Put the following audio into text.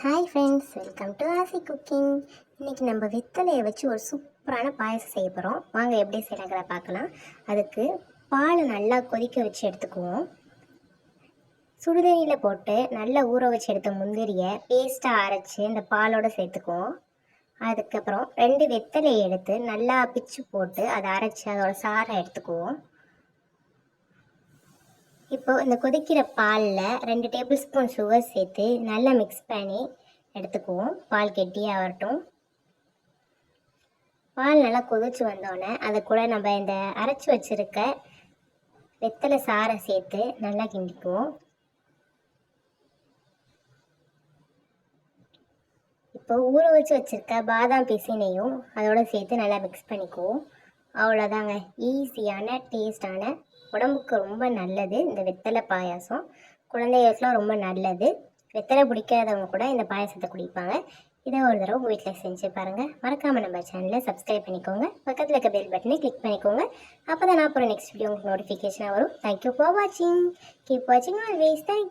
Hi friends welcome to Aasi cooking இன்றைக்கி நம்ம வெத்தலையை வச்சு ஒரு சூப்பரான பாயசம் செய்ய போகிறோம் வாங்க எப்படி செய்யலாங்கிற பார்க்கலாம். அதுக்கு பால் நல்லா கொதிக்க வச்சு எடுத்துக்குவோம். சுடுதண்ணியில் போட்டு நல்லா ஊற வச்சு எடுத்த முந்திரியை பேஸ்ட்டாக அரைச்சி இந்த பாலோடு சேர்த்துக்குவோம். அதுக்கப்புறம் ரெண்டு வெத்தலையை எடுத்து நல்லா பிச்சு போட்டு அதை அரைச்சி அதோட சாறை எடுத்துக்குவோம். இப்போது இந்த கொதிக்கிற பாலில் ரெண்டு டேபிள் ஸ்பூன் சுகர் சேர்த்து நல்லா மிக்ஸ் பண்ணி எடுத்துக்குவோம். பால் கெட்டியாக வரட்டும். பால் நல்லா கொதிச்சு வந்தோடனே அதை கூட நம்ம இந்த அரைச்சி வச்சிருக்க வெத்தலை சாறை சேர்த்து நல்லா கிண்டிக்குவோம். இப்போ ஊற வச்சு வச்சுருக்க பாதாம் பிசினையும் அதோட சேர்த்து நல்லா மிக்ஸ் பண்ணிக்குவோம். அவ்வளோதாங்க. ஈஸியான டேஸ்டான உடம்புக்கு ரொம்ப நல்லது இந்த வெத்தலை பாயாசம். குழந்தைகளுக்குலாம் ரொம்ப நல்லது. வெத்தலை பிடிக்காதவங்க கூட இந்த பாயாசத்தை குடிப்பாங்க. இதை ஒரு தடவை உங்கள் வீட்டில் செஞ்சு பாருங்கள் மறக்காமல் நம்ம சேனலை சப்ஸ்கிரைப் பண்ணிக்கோங்க. பக்கத்தில் இருக்க பெல் பட்டனை கிளிக் பண்ணிக்கோங்க. அப்போ தான் நான் அப்புறம் நெக்ஸ்ட் வீடியோ உங்களுக்கு நோட்டிஃபிகேஷனாக வரும். தேங்க்யூ ஃபார் வாட்சிங் கீப் வாட்சிங் ஆல்வேஸ் தேங்க்யூ